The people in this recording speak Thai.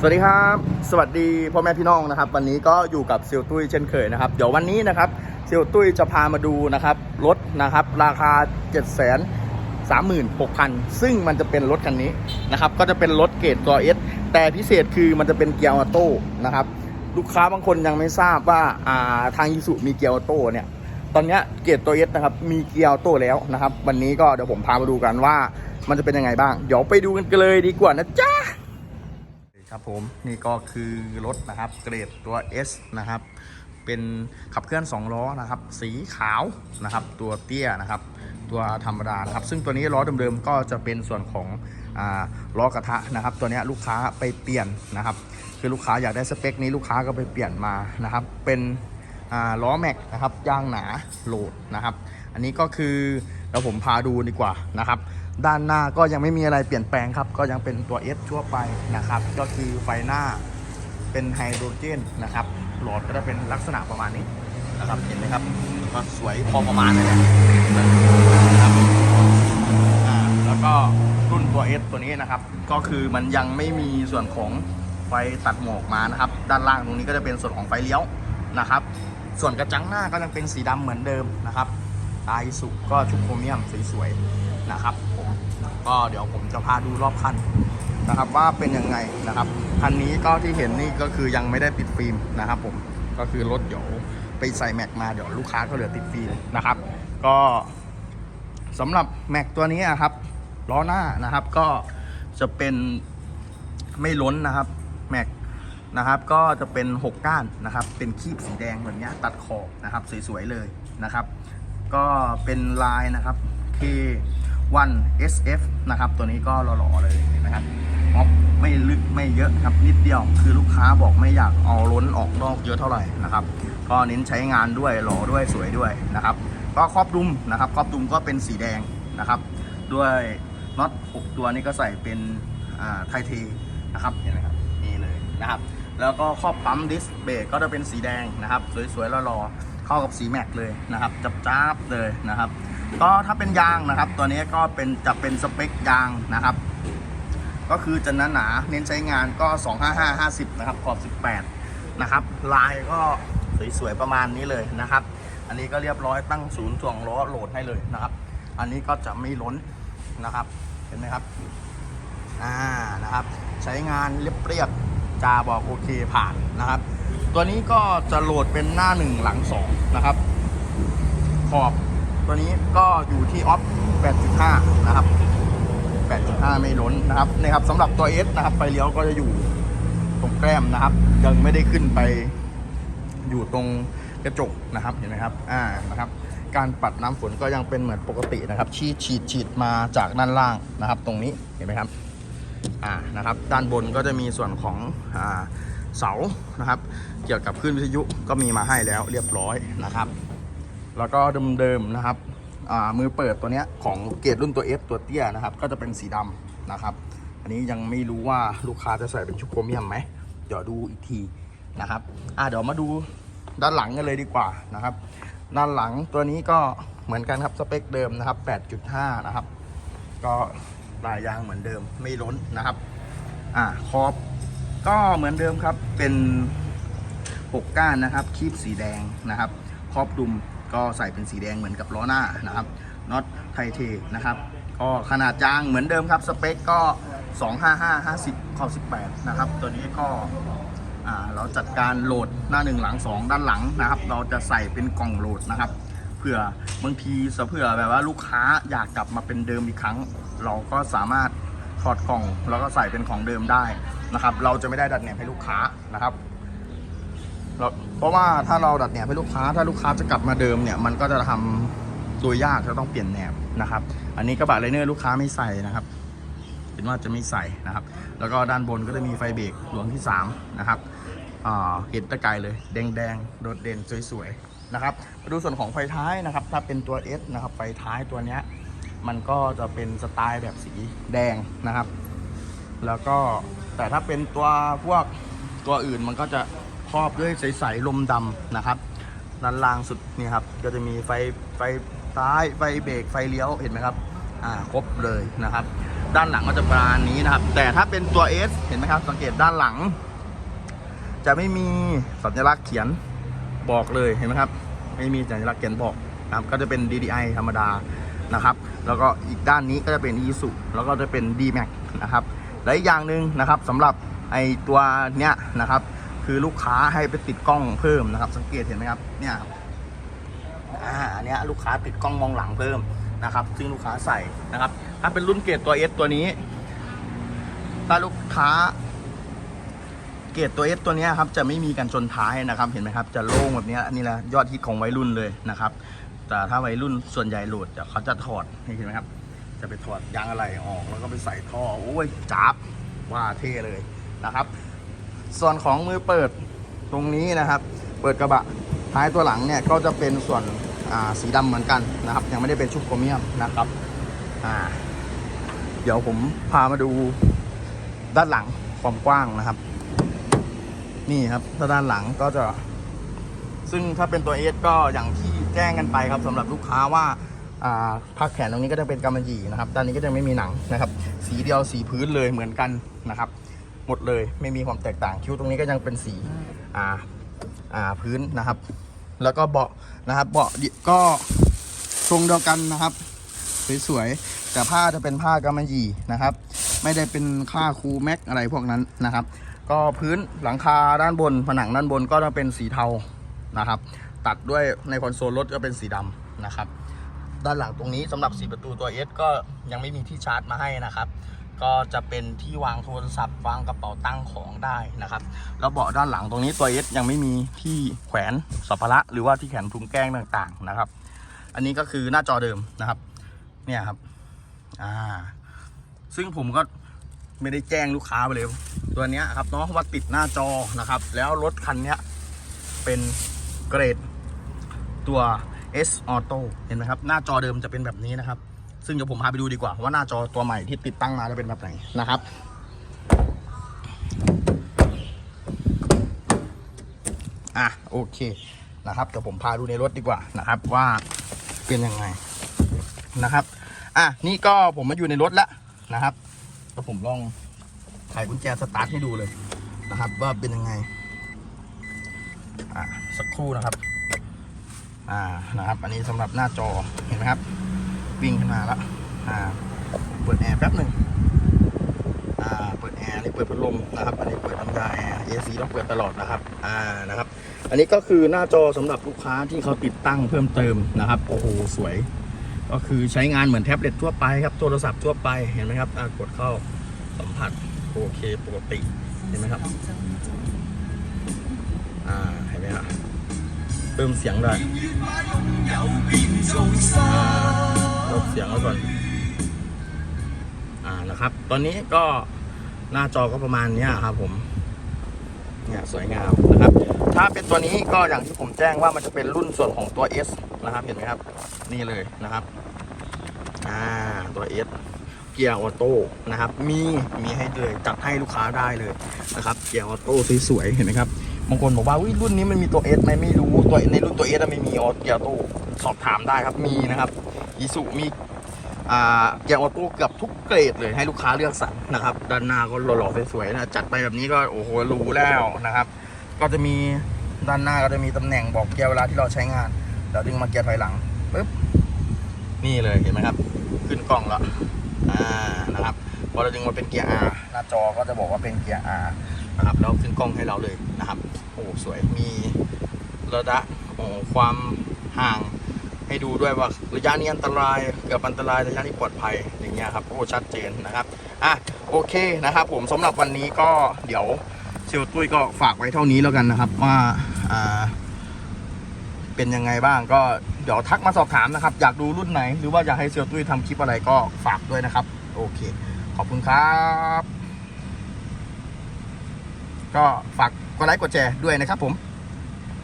สวัสดีครับ สวัสดีพ่อแม่พี่น้องนะครับ วันนี้ก็อยู่กับเซียวตุ้ยเช่นเคยนะครับ เดี๋ยววันนี้นะครับเซียวตุ้ยจะพามาดูนะครับรถนะครับ ราคา 7 3 6 0 0 0 ซึ่งมันจะเป็นรถคันนี้นะครับ ก็จะเป็นรถเกรดตัว S แต่พิเศษคือมันจะเป็นเกียร์ออโต้นะครับ ลูกค้าบางคนยังไม่ทราบว่าอ่าทางยูสุมีเกียร์ออโต้เนี่ยตอนนี้เกียร์ตัว S นะครับมีเกียร์ออโต้แล้วนะครับ วันนี้ก็เดี๋ยวผมพามาดูกันว่ามันจะเป็นยังไงบ้าง เดี๋ยวไปดูกันเลยดีกว่านะจ๊ะ ครับผมนี่ก็คือรถนะครับเกรดตัว S นะครับ เป็นขับเคลื่อน 2 ล้อนะครับ สีขาวนะครับ ตัวเตี้ยนะครับ ตัวธรรมดานะครับ ซึ่งตัวนี้ล้อเดิมๆก็จะเป็นส่วนของอล้อกระทะนะครับ ตัวนี้ลูกค้าไปเปลี่ยนนะครับ คือลูกค้าอยากได้สเปคนี้ลูกค้าก็ไปเปลี่ยนมานะครับ เป็นล้อแม็กนะครับยางหนาโหลดนะครับ อันนี้ก็คือเราผมพาดูดีกว่านะครับ ด้านหน้าก็ยังไม่มีอะไรเปลี่ยนแปลงครับ ก็ยังเป็นตัว S ทั่วไปนะครับ ก็คือไฟหน้าเป็นไฮโดรเจนนะครับ หลอดก็จะเป็นลักษณะประมาณนี้นะครับ เห็นไหมครับ ก็สวยพอประมาณเลยนะครับแล้วก็รุ่นตัว S ตัวนี้นะครับ ก็คือมันยังไม่มีส่วนของไฟตัดหมอกมานะครับ ด้านล่างตรงนี้ก็จะเป็นส่วนของไฟเลี้ยวนะครับ ส่วนกระจังหน้าก็ยังเป็นสีดำเหมือนเดิมนะครับ ตายสุก็ชุบโครเมียมสวยๆนะครับ ก็เดี๋ยวผมจะพาดูรอบคันนะครับว่าเป็นยังไงนะครับคันนี้ก็ที่เห็นนี่ก็คือยังไม่ได้ติดฟิล์มนะครับ ผมก็คือรถเดี๋ยวไปใส่แม็กมาเดี๋ยวลูกค้าก็เหลือติดฟิล์มนะครับ ก็สำหรับแม็กตัวนี้ครับล้อหน้านะครับก็จะเป็นไม่ล้นนะครับแม็กนะครับ ก็จะเป็น 6 ก้านนะครับ เป็นคีบสีแดงแบบเนี้ยตัดขอบนะครับ สวยๆเลยนะครับ ก็เป็นลายนะครับ K1 SF นะครับ ตัวนี้ก็หล่อๆเลยนะครับม็อบไม่ลึกไม่เยอะครับนิดเดียว คือลูกค้าบอกไม่อยากเอาล้นออกนอกเยอะเท่าไหร่นะครับ ก็เน้นใช้งานด้วยหล่อด้วยสวยด้วยนะครับ ก็ครอบดุมนะครับ ครอบดุมก็เป็นสีแดงนะครับ ด้วยน็อต6ตัวนี้ก็ใส่เป็นไทเทนะครับเห็นไหมครับนี่เลยนะครับ แล้วก็ครอบปั๊มดิสเบรกก็จะเป็นสีแดงนะครับ สวยๆหล่อๆเข้ากับสีแม็กเลยนะครับจับจ้าบเลยนะครับ ก็ถ้าเป็นยางนะครับ ตัวนี้ก็เป็นจะเป็นสเปคยางนะครับ ก็คือจะหนาๆเน้นใช้งานก็ 255 50 นะครับขอบ 18 นะครับ ลายก็สวยๆประมาณนี้เลยนะครับ อันนี้ก็เรียบร้อยตั้งศูนย์ถ่วงล้อโหลดให้เลยนะครับ อันนี้ก็จะไม่ล้นนะครับ เห็นไหมครับอ่านะครับ ใช้งานเรียบๆจาบอกโอเคผ่านนะครับ ตัวนี้ก็จะโหลดเป็นหน้าหนึ่งหลังสองนะครับ ขอบ ตัวนี้ก็อยู่ที่ออฟ 8.5 นะครับ 8.5 ไม่ล้นนะครับนี่ครับสำหรับตัว S นะครับ ไฟเลี้ยวก็จะอยู่ตรงแก้มนะครับ ยังไม่ได้ขึ้นไปอยู่ตรงกระจกนะครับเห็นไหมครับ อ่านะครับ การปัดน้ำฝนก็ยังเป็นเหมือนปกตินะครับ ฉีดฉีดฉีดมาจากด้านล่างนะครับ ตรงนี้เห็นไหมครับ อ่านะครับ ด้านบนก็จะมีส่วนของอ่าเสานะครับ เกี่ยวกับคลื่นวิทยุก็มีมาให้แล้วเรียบร้อยนะครับ แล้วก็เดิมๆนะครับมือเปิดตัวเนี้ยของเกรดรุ่นตัว F ตัวเตี้ยนะครับ ก็จะเป็นสีดำนะครับ อันนี้ยังไม่รู้ว่าลูกค้าจะใส่เป็นชุดโครเมียมไหมเดี๋ยวดูอีกทีนะครับอ่าเดี๋ยวมาดูด้านหลังกันเลยดีกว่านะครับ ด้านหลังตัวนี้ก็เหมือนกันครับสเปคเดิมนะครับ 8.5 นะครับ ก็ลายยางเหมือนเดิมไม่ล้นนะครับอ่าคอบก็เหมือนเดิมครับเป็น6ก้านนะครับคีบสีแดงนะครับ ครอบดุม ก็ใส่เป็นสีแดงเหมือนกับล้อหน้านะครับน็อตไทเทนะครับก็ขนาดยางเหมือนเดิมครับสเปคก็ 255 50ขอบ18 นะครับ ตัวนี้ก็เราจัดการโหลดหน้าหนึ่งหลัง 2 ด้านหลังนะครับ เราจะใส่เป็นกล่องโหลดนะครับเผื่อบางทีเผื่อแบบว่าลูกค้าอยากกลับมาเป็นเดิมอีกครั้ง เราก็สามารถถอดกล่องแล้วก็ใส่เป็นของเดิมได้นะครับ เราจะไม่ได้ดัดแหนบให้ลูกค้านะครับ เราเพราะว่าถ้าเราดัดแหนบให้ลูกค้า ถ้าลูกค้าจะกลับมาเดิมเนี่ยมันก็จะทำตัวยากจะต้องเปลี่ยนแหนบนะครับ อันนี้กระบะไลเนอร์ลูกค้าไม่ใส่นะครับเป็นว่าจะไม่ใส่นะครับ แล้วก็ด้านบนก็จะมีไฟเบรกดวงที่ 3 นะครับเห็นตะไกลเลยแดงๆ โดดเด่นสวยๆนะครับมาดูส่วนของไฟท้ายนะครับ ถ้าเป็นตัว S นะครับไฟท้ายตัวเนี้ยมันก็จะเป็นสไตล์แบบสีแดงนะครับ แล้วก็แต่ถ้าเป็นตัวพวกตัวอื่นมันก็จะ ครอบด้วยใสๆลมดำนะครับด้านล่างสุดนี่ครับก็จะมีไฟไฟซ้ายไฟเบรกไฟเลี้ยวเห็นไหมครับอ่าครบเลยนะครับ ด้านหลังก็จะประมาณนี้นะครับ แต่ถ้าเป็นตัว S เห็นไหมครับ สังเกตด้านหลัง จะไม่มีสัญลักษณ์เขียนบอกเลยเห็นไหมครับ ไม่มีสัญลักษณ์เขียนบอกนะครับก็จะเป็น DDI ธรรมดานะครับ แล้วก็อีกด้านนี้ก็จะเป็น i s u แล้วก็จะเป็น D-Max นะครับและอีกอย่างหนึ่งนะครับสำหรับไอตัวเนี้ยนะครับ คือลูกค้าให้ไปติดกล้องเพิ่มนะครับ สังเกตเห็นไหมครับเนี่ยครับอ่าอันเนี้ยลูกค้าติดกล้องมองหลังเพิ่มนะครับ ซึ่งลูกค้าใส่นะครับ ถ้าเป็นรุ่นเกรดตัว S ตัวนี้ ถ้าลูกค้าเกรดตัว S ตัวนี้ครับจะไม่มีกันชนท้ายนะครับ เห็นไหมครับ จะโล่งแบบนี้อันนี้แหละยอดฮิตของวัยรุ่นเลยนะครับ แต่ถ้าวัยรุ่นส่วนใหญ่โหลดเดี๋ยวเขาจะถอดเห็นไหมครับ จะไปถอดยางอะไรออกแล้วก็ไปใส่ท่อโอ้ยจับว่าเท่เลยนะครับ ส่วนของมือเปิดตรงนี้นะครับ เปิดกระบะท้ายตัวหลังเนี่ยก็จะเป็นส่วนสีดำเหมือนกันนะครับ ยังไม่ได้เป็นชุบโครเมียมนะครับเดี๋ยวผมพามาดูด้านหลังความกว้างนะครับ นี่ครับถ้าด้านหลังก็จะ ซึ่งถ้าเป็นตัว S ก็อย่างที่แจ้งกันไปครับสำหรับลูกค้าว่าอ่าภาคแขนตรงนี้ก็จะเป็นกำมะหยี่นะครับด้านนี้ก็จะไม่มีหนังนะครับ สีเดียวสีพื้นเลยเหมือนกันนะครับ หมดเลยไม่มีความแตกต่างคิ้วตรงนี้ก็ยังเป็นสีอ่าอ่าพื้นนะครับ แล้วก็เบาะนะครับเบาะก็ทรงเดียวกันนะครับสวยๆแต่ผ้าจะเป็นผ้ากำมะหยี่นะครับ ไม่ได้เป็นค่าคูแม็กอะไรพวกนั้นนะครับ ก็พื้นหลังคาด้านบนผนังด้านบนก็จะเป็นสีเทานะครับ ตัดด้วยในคอนโซลรถก็เป็นสีดำนะครับ ด้านหลังตรงนี้สำหรับสีประตูตัว S ก็ยังไม่มีที่ชาร์จมาให้นะครับ ก็จะเป็นที่วางโทรศัพท์วางกระเป๋าตั้งของได้นะครับ แล้วเบาะด้านหลังตรงนี้ตัว S ยังไม่มีที่แขวนสัมภาระหรือว่าที่แขวนถุงแกล้งต่างๆนะครับ อันนี้ก็คือหน้าจอเดิมนะครับ เนี่ยครับ อ่า ซึ่งผมก็ไม่ได้แจ้งลูกค้าไปเลย ตัวเนี้ยครับเนาะว่าติดหน้าจอนะครับ แล้วรถคันเนี้ยเป็นเกรดตัว S Auto เห็นไหมครับ หน้าจอเดิมจะเป็นแบบนี้นะครับ ซึ่งเดี๋ยวผมพาไปดูดีกว่าว่าหน้าจอตัวใหม่ที่ติดตั้งมาจะเป็นแบบไหนนะครับ อะโอเคนะครับเดี๋ยวผมพาดูในรถดีกว่านะครับว่าเป็นยังไงนะครับ อะนี่ก็ผมมาอยู่ในรถแล้วนะครับแล้วผมลองไขกุญแจสตาร์ทให้ดูเลยนะครับ ว่าเป็นยังไง อะสักครู่นะครับ อ่านะครับ อันนี้สำหรับหน้าจอเห็นไหมครับ วิ่งขึ้นมาแล้วอ่า เปิดแอร์แป๊บหนึ่งอ่า เปิดแอร์อันนี่เปิดพัดลมนะครับ อันนี้เปิดน้ำยาแอร์ AC ต้องเปิดตลอดนะครับ อ่า นะครับ อันนี้ก็คือหน้าจอสำหรับลูกค้าที่เขาติดตั้งเพิ่มเติมนะครับ โอ้โห สวย ก็คือใช้งานเหมือนแท็บเล็ตทั่วไปครับ โทรศัพท์ทั่วไป เห็นไหมครับ กดเข้าสัมผัสโอเคปกติ เห็นไหมครับ อ่า เห็นไหมครับเพิ่มเสียงได้ ลดเสียงแล้วก่อน อ่านะครับ ตอนนี้ก็หน้าจอก็ประมาณนี้ครับผมเนี่ยสวยงามนะครับ ถ้าเป็นตัวนี้ก็อย่างที่ผมแจ้งว่ามันจะเป็นรุ่นส่วนของตัว S นะครับ เห็นไหมครับ นี่เลยนะครับ อ่าตัว S เกียร์ออโต้นะครับ มีมีให้เลยจัดให้ลูกค้าได้เลยนะครับ เกียร์ออโต้สวยๆเห็นไหมครับบางคนบอกว่าวิรุ่นนี้มันมีตัว S ไหมไม่รู้ตัวในรุ่นตัว S ไม่มีออเกียร์ออโต้สอบถามได้ครับมีนะครับ อีสุมีอ่าเกียร์ออโต้เกือบทุกเกรดเลยให้ลูกค้าเลือกสรรนะครับ ด้านหน้าก็หล่อๆสวยๆนะจัดไปแบบนี้ก็โอ้โหรู้แล้วนะครับ ก็จะมีด้านหน้าก็จะมีตำแหน่งบอกเกียร์เวลาที่เราใช้งานเดี๋ยวดึงมาเกียร์ถอยหลังปึ๊บนี่เลยเห็นไหมครับ ขึ้นกล้องแล้วอ่านะครับพอเราดึงมาเป็นเกียร์ R หน้าจอก็จะบอกว่าเป็นเกียร์ R นะครับแล้วขึ้นกล้องให้เราเลยนะครับ โอ้สวยมีระยะโอ้ความห่าง ให้ดูด้วยว่าระยะนี้อันตรายเกือบอันตรายระยะนี้ปลอดภัยอย่างเงี้ยครับโอ้ชัดเจนนะครับอะโอเคนะครับ ผมสำหรับวันนี้ก็เดี๋ยวเซลตุ้ยก็ฝากไว้เท่านี้แล้วกันนะครับว่าอ่าเป็นยังไงบ้างก็เดี๋ยวทักมาสอบถามนะครับ อยากดูรุ่นไหน หรือว่าอยากให้เซียวตุ้ยทำคลิปอะไรก็ฝากด้วยนะครับ โอเค ขอบคุณครับ ก็ฝากกดไลค์กดแชร์ด้วยนะครับผม